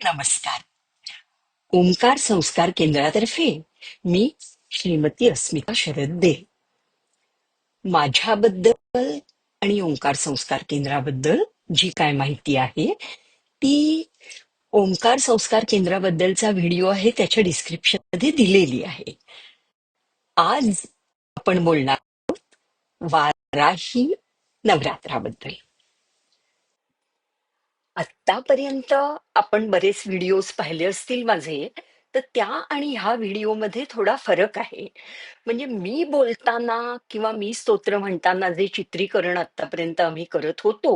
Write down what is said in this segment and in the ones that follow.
नमस्कार. ओंकार संस्कार केंद्रातर्फे मी श्रीमती अस्मिता शरद. दे माझ्याबद्दल आणि ओंकार संस्कार केंद्राबद्दल जी काय माहिती आहे ती ओंकार संस्कार केंद्राबद्दलचा व्हिडिओ आहे त्याच्या डिस्क्रिप्शनमध्ये दिलेली आहे. आज आपण बोलणार आहोत वाराही नवरात्राबद्दल. आतापर्यंत आपण बरेच व्हिडिओज पाहिले असतील माझे तर त्या आणि ह्या व्हिडिओमध्ये थोडा फरक आहे. म्हणजे मी बोलताना किंवा मी स्तोत्र म्हणताना जे चित्रीकरण आतापर्यंत आम्ही करत होतो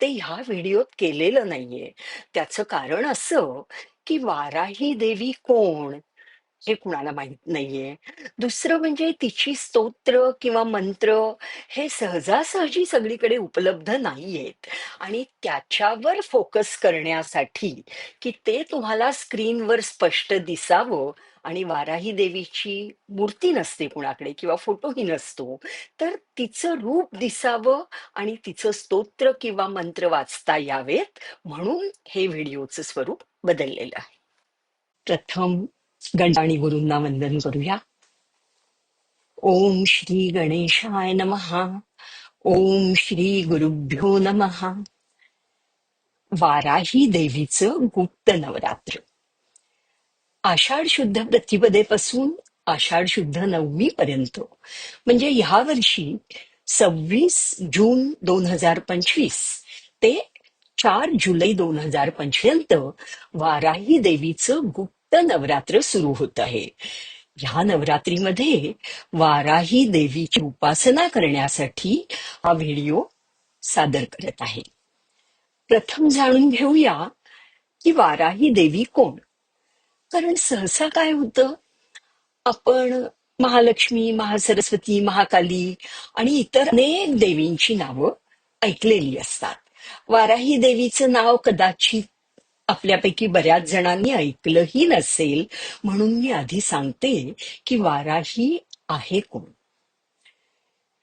ते ह्या व्हिडिओत केलेलं नाहीये. त्याचं कारण असं की वाराही देवी कोण? हे कुणाला माहीत नाहीये. दुसरं म्हणजे तिची स्तोत्र किंवा मंत्र हे सहजासहजी सगळीकडे उपलब्ध नाहीयेत. आणि त्याच्यावर फोकस करण्यासाठी की ते तुम्हाला स्क्रीनवर स्पष्ट दिसावं आणि वाराही देवीची मूर्ती नसते कुणाकडे किंवा फोटोही नसतो तर तिचं रूप दिसावं आणि तिचं स्तोत्र किंवा मंत्र वाचता यावेत म्हणून हे व्हिडिओचं स्वरूप बदललेलं आहे. प्रथम गणपाणी गुरूंना वंदन करूया. ओम श्री गणेशाय नमहा ओम श्री गुरुभ्यो नमहा वाराही देवीचं गुप्त नवरात्र. आषाढ शुद्ध प्रतिपदेपासून आषाढ शुद्ध नवमी पर्यंत म्हणजे ह्या वर्षी सव्वीस जून दोन हजार पंचवीस ते चार जुलै दोन हजार पंचपर्यंत वाराही देवीचं गुप्त नवरात्र सुरू होत आहे. ह्या नवरात्रीमध्ये वाराही देवीची उपासना करण्यासाठी हा व्हिडिओ सादर करत आहे. प्रथम जाणून घेऊया की वाराही देवी कोण? कारण सहसा काय होतं? आपण महालक्ष्मी महासरस्वती महाकाली आणि इतर अनेक देवींची नावं ऐकलेली असतात. वाराही देवीचं नाव कदाचित आपल्यापैकी बऱ्याच जणांनी ऐकलंही नसेल म्हणून मी आधी सांगते की वाराही आहे कोण.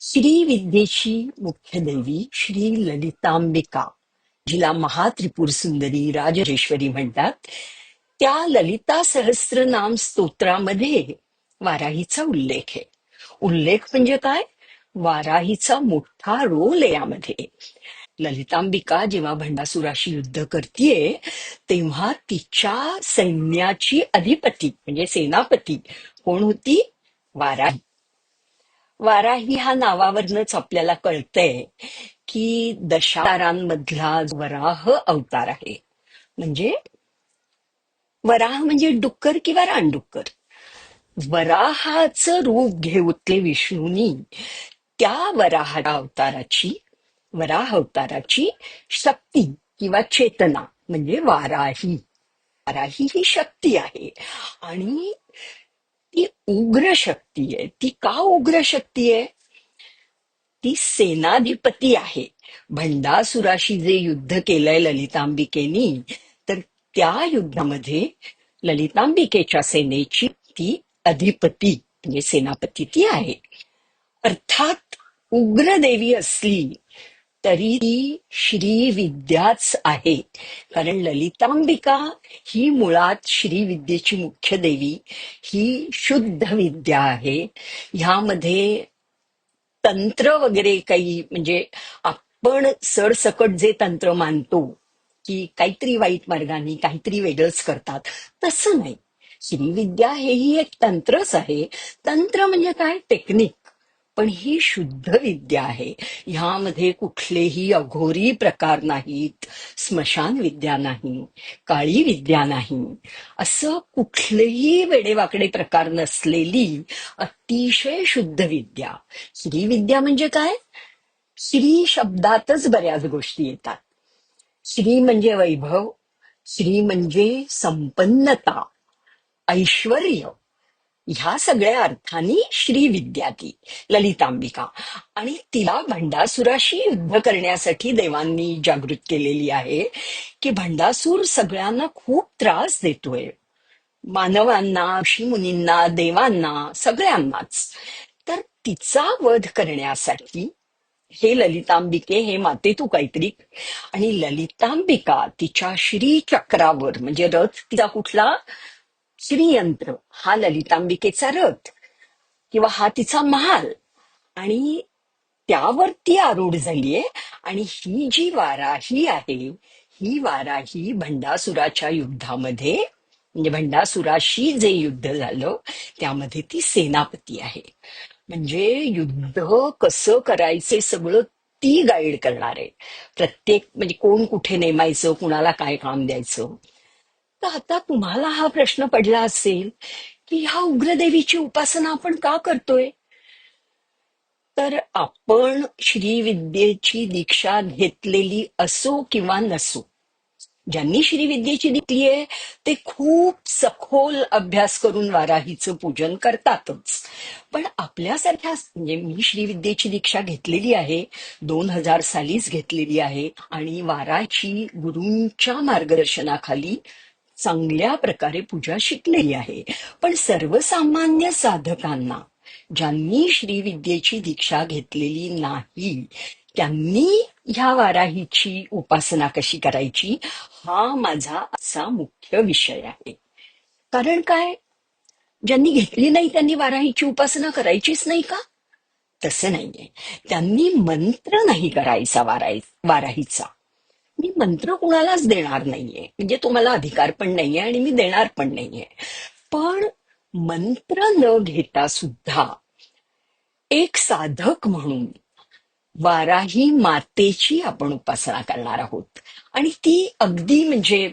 श्री विद्येशी मुख्य देवी श्री ललितांबिका जिला महात्रिपुर सुंदरी राजरेश्वरी म्हणतात त्या ललिता नाम स्तोत्रामध्ये वाराहीचा उल्लेख आहे. उल्लेख म्हणजे काय? वाराहीचा मोठा रोल यामध्ये. ललितांबिका जेव्हा भंडासुराशी युद्ध करतीये तेव्हा तिच्या सैन्याची अधिपती म्हणजे सेनापती कोण होती? वाराही. वाराही ह्या नावावरनच आपल्याला कळतंय की दशावतारांमधला वराह अवतार आहे. म्हणजे वराह म्हणजे डुक्कर किंवा रानडुक्कर. वराहाचं रूप घेऊतले विष्णूनी त्या वराह अवताराची वराह अवताराची शक्ती किंवा चेतना म्हणजे वाराही. वाराही ही शक्ती आहे. आणि ती उग्र शक्ती आहे. ती का उग्र शक्ती आहे? ती सेनाधिपती आहे. भंडासुराशी जे युद्ध केलंय ललितांबिकेनी तर त्या युद्धामध्ये ललितांबिकेच्या सेनेची ती अधिपती म्हणजे सेनापती ती आहे. अर्थात उग्र देवी असली तरी ती श्री विद्याच आहे. कारण ललितांबिका ही मुळात श्री विद्येची मुख्य देवी. ही शुद्ध विद्या आहे. ह्यामध्ये तंत्र वगैरे काही म्हणजे आपण सरसकट जे तंत्र मानतो की काहीतरी वाईट मार्गाने काहीतरी वेगळंच करतात तसं नाही. श्रीविद्या हेही एक तंत्रच आहे. तंत्र म्हणजे काय? टेक्निक. पण ही शुद्ध विद्या आहे. ह्यामध्ये कुठलेही अघोरी प्रकार नाहीत. स्मशान विद्या नाही. काळी विद्या नाही. असं कुठलेही वेडेवाकडे प्रकार नसलेली अतिशय शुद्ध विद्या. श्रीविद्या म्हणजे काय? श्री शब्दातच बऱ्याच गोष्टी येतात. श्री म्हणजे वैभव. श्री म्हणजे संपन्नता. ऐश्वर ह्या सगळ्या अर्थाने श्रीविद्या ती ललितांबिका आणि तिला भंडासुराशी युद्ध करण्यासाठी देवांनी जागृत केलेली आहे की भंडासूर सगळ्यांना खूप त्रास देतोय. मानवांना मुनींना देवांना सगळ्यांनाच. तर तिचा वध करण्यासाठी हे ललितांबिके हे माते तू काहीतरी आणि ललितांबिका तिच्या श्री चक्रावर म्हणजे रथ तिचा कुठला? श्रीयंत्र. हा ललितांबिकेचा रथ किंवा हा तिचा महाल. आणि त्यावर ती आरूढ झालीये. आणि ही जी वाराही आहे ही वाराही भंडासुराच्या युद्धामध्ये म्हणजे भंडासुराशी जे युद्ध झालं त्यामध्ये ती सेनापती आहे. म्हणजे युद्ध कसं करायचे सगळं ती गाईड करणार. आहे प्रत्येक म्हणजे कोण कुठे नेमायचं कुणाला काय काम द्यायचं तर आता तुम्हाला हा प्रश्न पडला असेल की ह्या उग्रदेवीची उपासना आपण का करतोय? तर आपण श्रीविद्येची दीक्षा घेतलेली असो किंवा नसो ज्यांनी श्रीविद्येची घेतली आहे ते खूप सखोल अभ्यास करून वाराहीचं पूजन करतातच. पण आपल्यासारख्या म्हणजे मी श्रीविद्येची दीक्षा घेतलेली आहे दोन हजार सालीच घेतलेली आहे आणि वाराची गुरूंच्या मार्गदर्शनाखाली चांगल्या प्रकारे पूजा शिकलेली आहे. पण सर्वसामान्य साधकांना ज्यांनी श्रीविद्येची दीक्षा घेतलेली नाही त्यांनी ह्या वाराहीची उपासना कशी करायची हा माझा असा मुख्य विषय आहे. कारण काय? ज्यांनी घेतली नाही त्यांनी वाराहीची उपासना करायचीच नाही का? तसं नाहीये. त्यांनी मंत्र नाही करायचा वाराय वाराहीचा. मी मंत्र कुणालाच देणार नाहीये. म्हणजे तुम्हाला अधिकार पण नाहीये आणि मी देणार पण नाहीये. पण मंत्र न घेता सुद्धा एक साधक म्हणून वाराही मातेची आपण उपासना करणार आहोत. आणि ती अगदी म्हणजे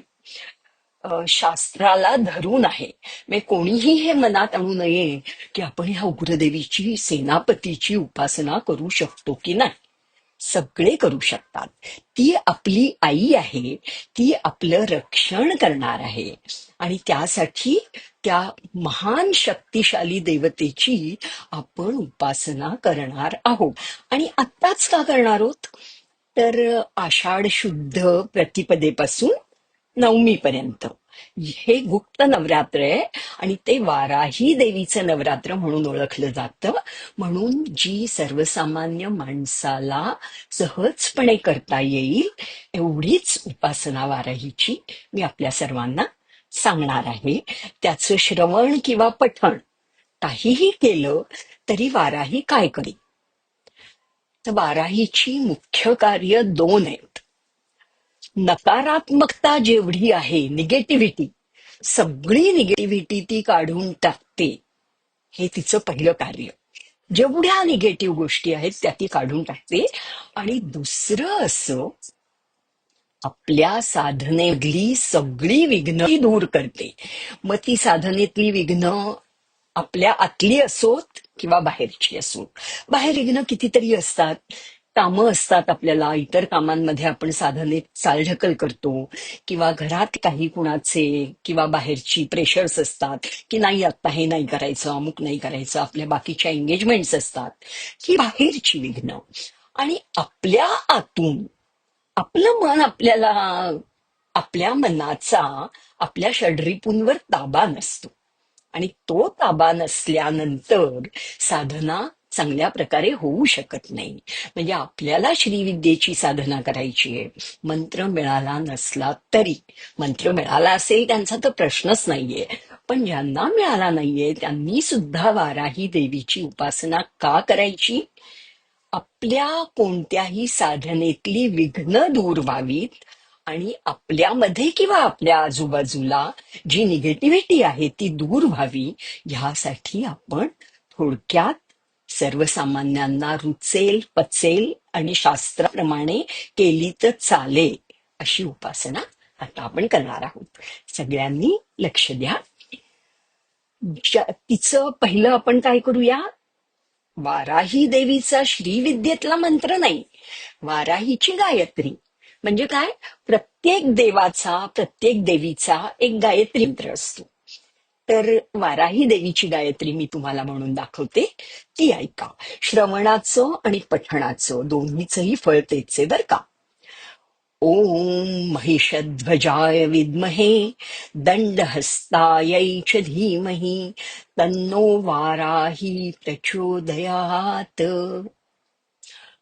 शास्त्राला धरून आहे. म्हणजे कोणीही हे मनात आणू नये की आपण ह्या उग्रदेवीची सेनापतीची उपासना करू शकतो की नाही. सगळे करू शकतात. ती आपली आई आहे ती आपलं रक्षण करणार आहे. आणि त्यासाठी त्या महान शक्तिशाली देवतेची आपण उपासना करणार आहोत. आणि आत्ताच का करणार आहोत? तर आषाढ शुद्ध प्रतिपदेपासून नवमीपर्यंत. हे गुप्त नवरात्र आहे आणि ते वाराही देवीचं नवरात्र म्हणून ओळखलं जातं. म्हणून जी सर्वसामान्य माणसाला सहजपणे करता येईल एवढीच उपासना वाराहीची मी आपल्या सर्वांना सांगणार आहे. त्याचं श्रवण किंवा पठण काहीही केलं तरी वाराही काय करी तर वाराहीची मुख्य कार्य दोन आहेत. नकारात्मकता जेवढी आहे निगेटिव्हिटी सगळी निगेटिव्हिटी ती काढून टाकते. हे तिचं पहिलं कार्य. जेवढ्या निगेटिव्ह गोष्टी आहेत त्या ती काढून टाकते. आणि दुसरं असं आपल्या साधनेतली सगळी विघ्न दूर करते. मग ती साधनेतली विघ्न आपल्या आतली असोत किंवा बाहेरची असो बाहेर विघ्न कितीतरी असतात. कामं असतात आपल्याला. इतर कामांमध्ये आपण साधने चालढकल करतो किंवा घरात काही कुणाचे किंवा बाहेरची प्रेशर्स असतात की नाही आता हे नाही करायचं अमुक नाही करायचं आपल्या बाकीच्या एंगेजमेंट्स असतात ही बाहेरची विघ्न आणि आपल्या आतून आपलं मन आपल्याला आपल्या मनाचा आपल्या षड्रिपूंवर ताबा नसतो. आणि तो ताबा नसल्यानंतर साधना चांगल्या प्रकारे होऊ शकत नाही. म्हणजे आपल्याला श्रीविद्येची साधना करायची आहे. मंत्र मिळाला नसला तरी. मंत्र मिळाला असेल त्यांचा तर प्रश्नच नाहीये. पण ज्यांना मिळाला नाहीये त्यांनी सुद्धा वाराही देवीची उपासना का करायची? आपल्या कोणत्याही साधनेतली विघ्न दूर व्हावीत आणि आपल्यामध्ये किंवा आपल्या आजूबाजूला जी निगेटिव्हिटी आहे ती दूर व्हावी ह्यासाठी आपण थोडक्यात सर्वसामान्यांना रुचेल पचेल आणि शास्त्राप्रमाणे केली तर चालेल अशी उपासना आता आपण करणार आहोत. सगळ्यांनी लक्ष द्या. ज्या- तिचं पहिलं आपण काय करूया? वाराही देवीचा श्रीविद्येतला मंत्र नाही. वाराहीची गायत्री. म्हणजे काय? प्रत्येक देवाचा प्रत्येक देवीचा एक गायत्री मंत्र असतो. तर वाराही देवीची गायत्री मी तुम्हाला म्हणून दाखवते. ती ऐका. श्रवणाचं आणि पठणाचं दोन्हीचंही फळ तेच बर का? ओम महिषध्वजाय विद्महे दंडहस्तायै च धीमहि तन्नो वाराही प्रचोदयात.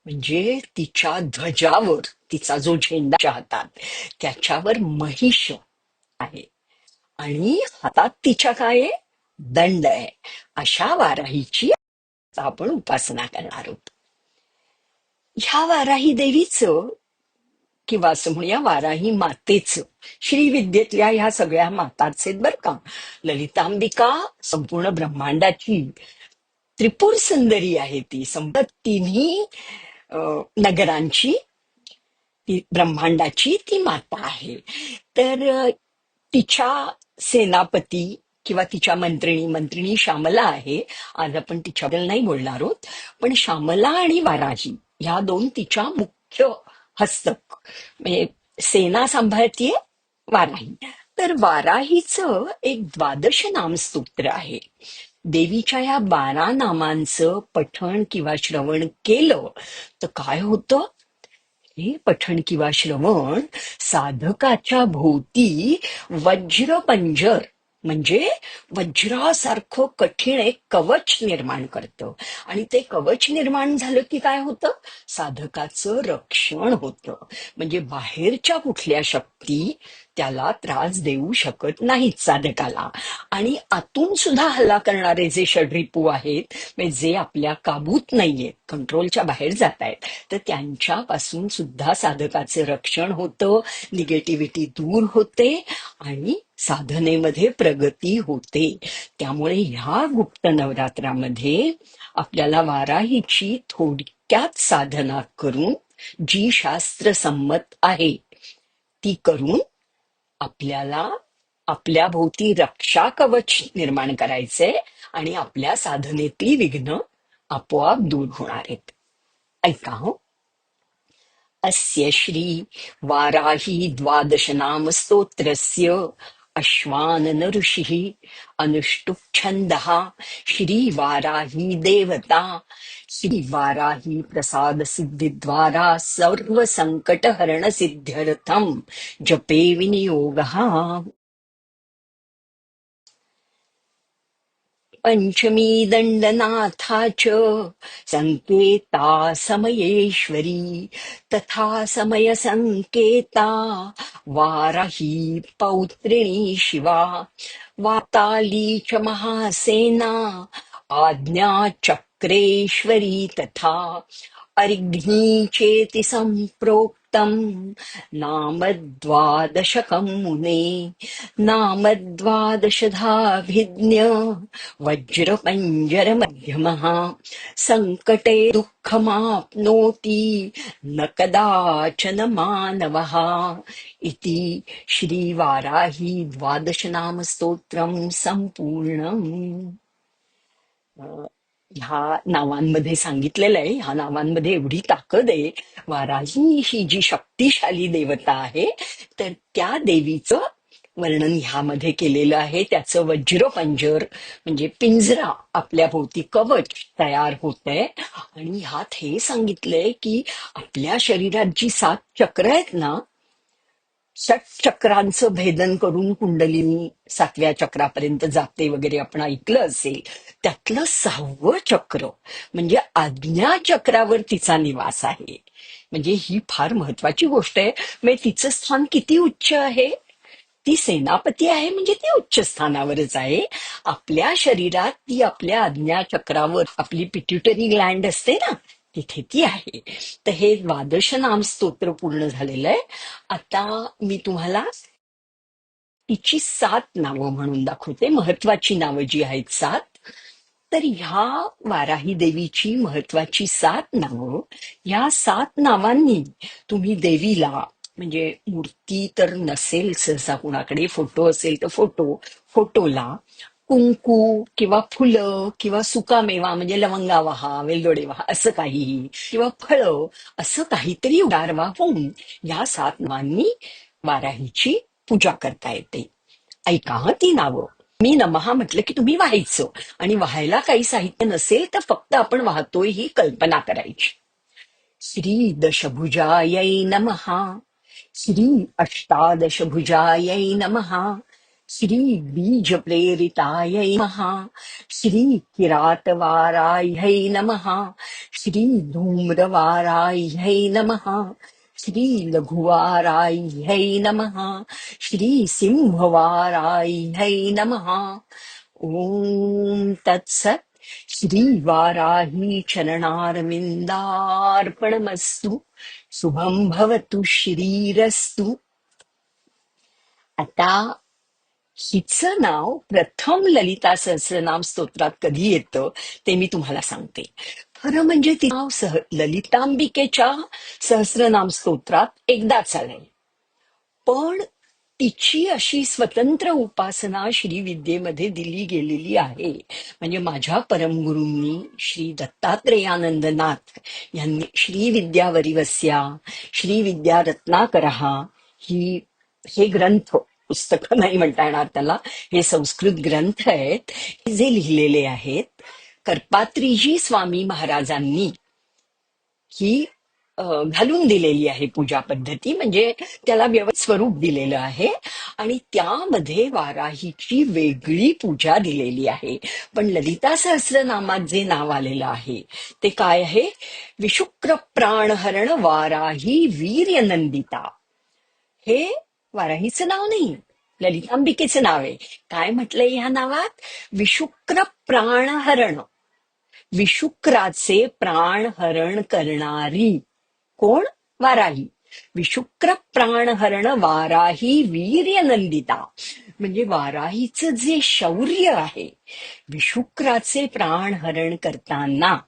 म्हणजे तिच्या ध्वजावर तिचा जो झेंडा हातात त्याच्यावर महिष आहे. आणि हातात तिच्या काय आहे? दंड आहे. अशा वाराहीची आपण उपासना करणार आहोत. ह्या वाराही देवीचं किंवा असं म्हणूया वाराही मातेचं श्रीविद्येतल्या ह्या सगळ्या माताच आहेत बरं का. ललितांबिका संपूर्ण ब्रह्मांडाची त्रिपुर सुंदरी आहे ती. संपत तिन्ही नगरांची ती ब्रह्मांडाची ती माता आहे. तर तिच्या सेनापती किंवा तिच्या मंत्रिणी मंत्रिणी श्यामला आहे. आज आपण तिच्याबद्दल नाही बोलणार आहोत. पण श्यामला आणि वाराही ह्या दोन तिच्या मुख्य हस्तक म्हणजे सेना सांभाळतीये वाराही. तर वाराहीचं एक द्वादश नामस्तोत्र आहे. देवीच्या या बारा नामांचं पठण किंवा श्रवण केलं तर काय होतं? हे पठण किंवा श्रवण साधकाच्या भोवती वज्रपंजर. म्हणजे वज्रासारखं कठीण एक कवच निर्माण करतं. आणि ते कवच निर्माण झालं की काय होतं? साधकाचं रक्षण होतं. म्हणजे बाहेरच्या कुठल्या शक्ती त्याला त्रास देऊ शकत नाहीत साधकाला. आणि आतून सुद्धा हल्ला करणारे जे षड्रिपू आहेत म्हणजे जे आपल्या काबूत नाहीयेत कंट्रोलच्या बाहेर जात आहेत तर त्यांच्यापासून सुद्धा साधकाचे रक्षण होतं निगेटिव्हिटी दूर होते आणि साधनेमध्ये प्रगती होते. त्यामुळे ह्या गुप्त नवरात्रामध्ये आपल्याला वाराहीची थोडक्यात साधना करून जी शास्त्रसंमत आहे ती करून आपल्याला आपल्या भोवती रक्षा कवच निर्माण करायचंय आणि आपल्या साधनेतील विघ्न आपोआप दूर होणार आहेत. ऐका हो. अस्य श्री वाराही द्वादश नाम स्तोत्रस्य अश्वानन ऋषिः अनुष्टुप छन्दः श्री वाराही देवता। श्री वाराही प्रसाद सिद्धिद्वारा सर्व संकट हरण सिद्ध्यर्थम जपे विनियोगः। पञ्चमी दण्डनाथा च। सङ्केता समयेश्वरी तथा समयसङ्केता वाराही पौत्रिणी शिवा वाताली च महासेना आज्ञाचक्रेश्वरी तथा अर्घ्नी चेति सम्प्रोक्तम् नामद्वादशकम् मुने। नामद्वादशधाभिज्ञ वज्रपञ्जरमध्यमः। सङ्कटे दुःखमाप्नोति न कदाचन मानवः इति श्रीवाराही द्वादशनामस्तोत्रम् सम्पूर्णम्। ह्या नावांमध्ये सांगितलेलं आहे. ह्या नावांमध्ये एवढी ताकद आहे. वाराही ही जी शक्तिशाली देवता आहे तर त्या देवीचं वर्णन ह्यामध्ये केलेलं आहे. त्याचं वज्रपंजर म्हणजे पिंजरा आपल्या भोवती कवच तयार होत आहे आणि ह्यात हे सांगितलंय की आपल्या शरीरात जी सात चक्र आहेत ना षटचक्रांचं भेदन करून कुंडलिनी सातव्या चक्रापर्यंत जाते वगैरे आपण ऐकलं असेल त्यातलं सहावं चक्र म्हणजे आज्ञा चक्रावर तिचा निवास आहे. म्हणजे ही फार महत्वाची गोष्ट आहे. म्हणजे तिचं स्थान किती उच्च आहे? ती सेनापती आहे म्हणजे ती उच्च स्थानावरच आहे. आपल्या शरीरात ती आपल्या आज्ञा चक्रावर आपली पिट्युटरी ग्लँड असते ना तिथे ती आहे. तर हे द्वादश नाम स्तोत्र पूर्ण झालेलं आहे. आता मी तुम्हाला तिची सात नावं म्हणून दाखवते. महत्वाची नावं जी आहेत सात. तर ह्या वाराही देवीची महत्वाची सात नावं. ह्या सात नावांनी तुम्ही देवीला म्हणजे मूर्ती तर नसेल सहसा कुणाकडे फोटो असेल तर फोटो फोटोला कुंकू किंवा फुलं किंवा सुकामेवा म्हणजे लवंगा व्हा वेलदोडे व्हा असं काहीही किंवा फळं असं काहीतरी गारवा वाहून या सात नावांनी वाराहीची पूजा करता येते. ऐका हं ती नावं. मी नमहा म्हटलं की तुम्ही व्हायचं आणि व्हायला काही साहित्य नसेल तर फक्त आपण वाहतोय ही कल्पना करायची. श्री दशभुजायै नमहा. श्री अष्टादशभुजायै नमहा. श्री बीज नमः। श्री किरातवाराह्यै नमः। श्री धूम्रवाराह्यै नमः। श्री लघुवाराह्यै नमः। श्री सिंहवाराह्यै नमः। ॐ तत्सत्। श्रीवाराही चरणारविन्दार्पणमस्तु। शुभं भवतु श्रीरस्तु। आता हिचं नाव प्रथम ललिता सहस्रनाम स्तोत्रात कधी येतं ते मी तुम्हाला सांगते. खरं म्हणजे ती नाव सह ललितांबिकेच्या सहस्रनाम स्तोत्रात एकदाच आलंय. पण तिची अशी स्वतंत्र उपासना श्री विद्येमध्ये दिली गेलेली आहे. म्हणजे माझ्या परमगुरूंनी श्री दत्तात्रेयानंदनाथ यांनी श्री विद्या वरिवस्या श्री विद्या रत्नाकरहा ही हे ग्रंथ पुस्तकं नाही म्हणता येणार त्याला. हे संस्कृत ग्रंथ आहेत. जे लिहिलेले आहेत कर्पात्रीजी स्वामी महाराजांनी ही घालून दिलेली आहे पूजा पद्धती. म्हणजे त्याला व्यवस्थित स्वरूप दिलेलं आहे. आणि त्यामध्ये वाराहीची वेगळी पूजा दिलेली आहे. पण ललिता सहस्रनामात जे नाव आलेलं आहे ते काय आहे? विशुक्र प्राणहरण वाराही वीर्य नंदिता हे वाराहीचं नाव नाही. ललितांबिकेचं नाव आहे. काय म्हटलंय ह्या नावात? विशुक्र प्राणहरण विशुक्राचे प्राणहरण करणारी. कोण? वाराही. विशुक्र प्राणहरण वाराही वीर्य नंदिता म्हणजे वाराहीचं जे शौर्य आहे विशुक्राचे प्राणहरण करताना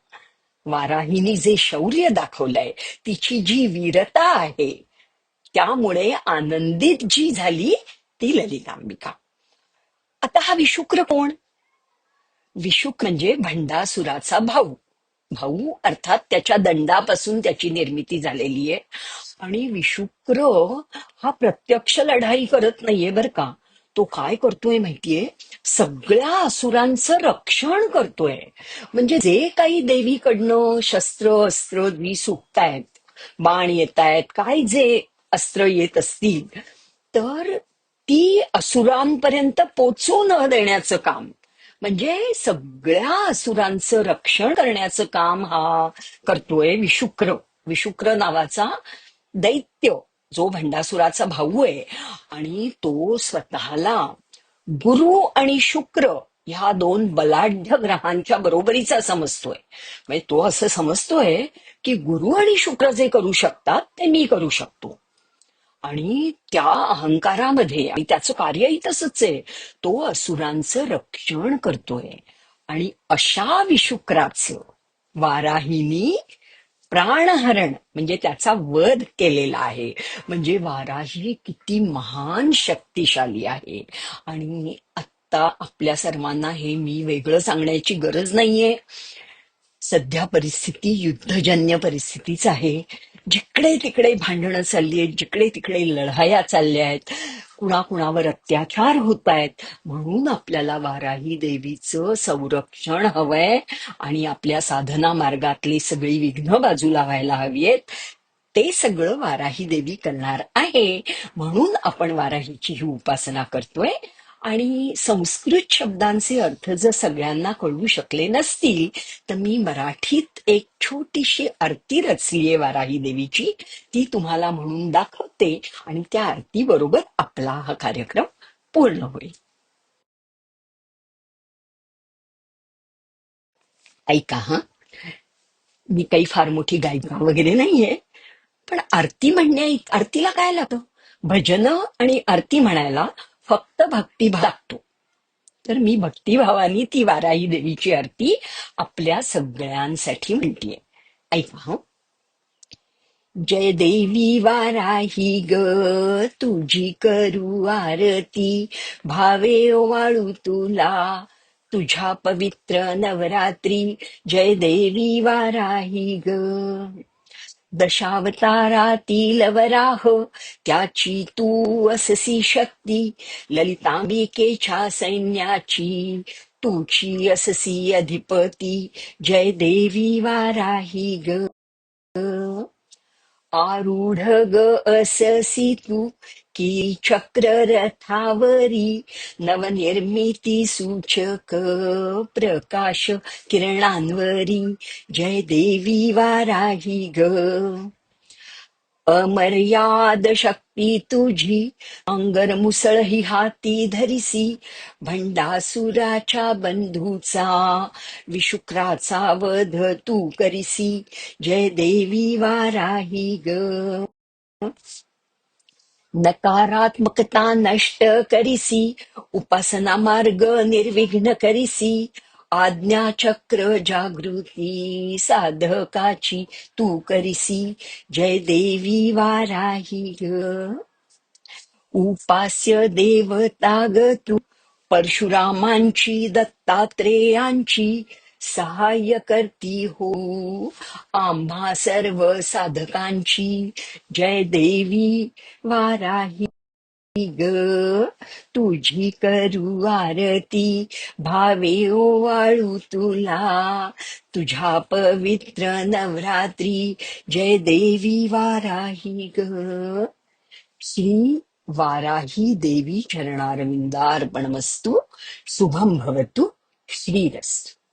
वाराहीने जे शौर्य दाखवलंय तिची जी वीरता आहे त्यामुळे आनंदित जी झाली ती ललितांबिका आता हा विशुक्र कोण? विशुक म्हणजे भंडासुराचा भाऊ. भाऊ अर्थात त्याच्या दंडापासून त्याची निर्मिती झालेली आहे. आणि विशुक्र हा प्रत्यक्ष लढाई करत नाहीये बर का. तो काय करतोय माहितीये? सगळ्या असुरांचं रक्षण करतोय. म्हणजे जे काही देवीकडनं शस्त्र अस्त्र द्वी सुटतायत बाण येत आहेत काय जे अस्त्र येत असतील तर ती असुरांपर्यंत पोचू न देण्याचं काम. म्हणजे सगळ्या असुरांचं रक्षण करण्याचं काम हा करतोय विशुक्र. विशुक्र नावाचा दैत्य जो भंडासुराचा भाऊ आहे. आणि तो स्वतःला गुरु आणि शुक्र ह्या दोन बलाढ्य ग्रहांच्या बरोबरीचा समजतोय. म्हणजे तो असं समजतोय की गुरु आणि शुक्र जे करू शकतात ते मी करू शकतो. आणि त्या अहंकारामध्ये आणि त्याचं कार्यही तसंच आहे. तो असुरांचं रक्षण करतोय. आणि अशा विशुक्राचं वाराहीनी प्राणहरण म्हणजे त्याचा वध केलेला आहे. म्हणजे वाराही किती महान शक्तिशाली आहे. आणि आता आपल्या सर्वांना हे मी वेगळं सांगण्याची गरज नाहीये. सध्या परिस्थिती युद्धजन्य परिस्थितीच आहे. जिकडे तिकडे भांडणं चालली आहेत जिकडे तिकडे लढाया चालल्या आहेत कुणाकुणावर अत्याचार होत आहेत म्हणून आपल्याला वाराही देवीचं संरक्षण हवंय आणि आपल्या साधना मार्गातली सगळी विघ्न बाजूला व्हायला हवीत ते सगळं वाराही देवी करणार आहे. म्हणून आपण वाराहीची ही उपासना करतोय. आणि संस्कृत शब्दांचे अर्थ जर सगळ्यांना कळू शकले नसतील तर मी मराठीत एक छोटीशी आरती रचली आहे वाराही देवीची. ती तुम्हाला म्हणून दाखवते आणि त्या आरती बरोबर आपला हा कार्यक्रम पूर्ण होईल. ऐका हा. मी काही फार मोठी गायिका वगैरे नाहीये पण आरती म्हणण्या आरतीला काय लागतं? भजन आणि आरती म्हणायला फक्त भक्तिभाव लागतो तर मी भक्तिभावानी ती वाराही देवीची आरती आपल्या सगळ्यांसाठी म्हणतीये. ऐका जय देवी वाराही ग तुझी करू आरती. भावे ओवाळू तुला तुझ्या पवित्र नवरात्री. जय देवी वाराही ग. दशावतारातील वराह त्याची तू अससी शक्ती ललितांबिकेच्या सैन्याची तुझी अससी अधिपती जय देवी वाराही ग. आरूढ ग अससी तू की चक्र रथावरी नवनिर्मिती सूचक प्रकाश किरणांवरी. जय देवी वाराही ग. अमर्याद शक्ती तुझी अंगर मुसळ ही हाती धरिसी. भंडासुराच्या बंधूचा विशुक्राचा वध तू करिसी. जय देवी वाराही ग. नकारात्मकता नष्ट करिसी उपासना मार्ग निर्विघ्न करिसी आज्ञा चक्र जागृती साधकाची तू करिसी. जय देवी वाराही ग. उपास्य देवता ग तू परशुरामांची दत्तात्रेयांची सहाय्य करती हो. आम्हा सर्व साधकांची. जय देवी वाराही ग. तुझी करू आरती. भावे ओवाळू तुला. तुझ्या पवित्र नवरात्री. जय देवी वाराही ग. श्री वाराही देवी चरणारविंदार्पणमस्तु. शुभम भवतु. श्रीरस्तु.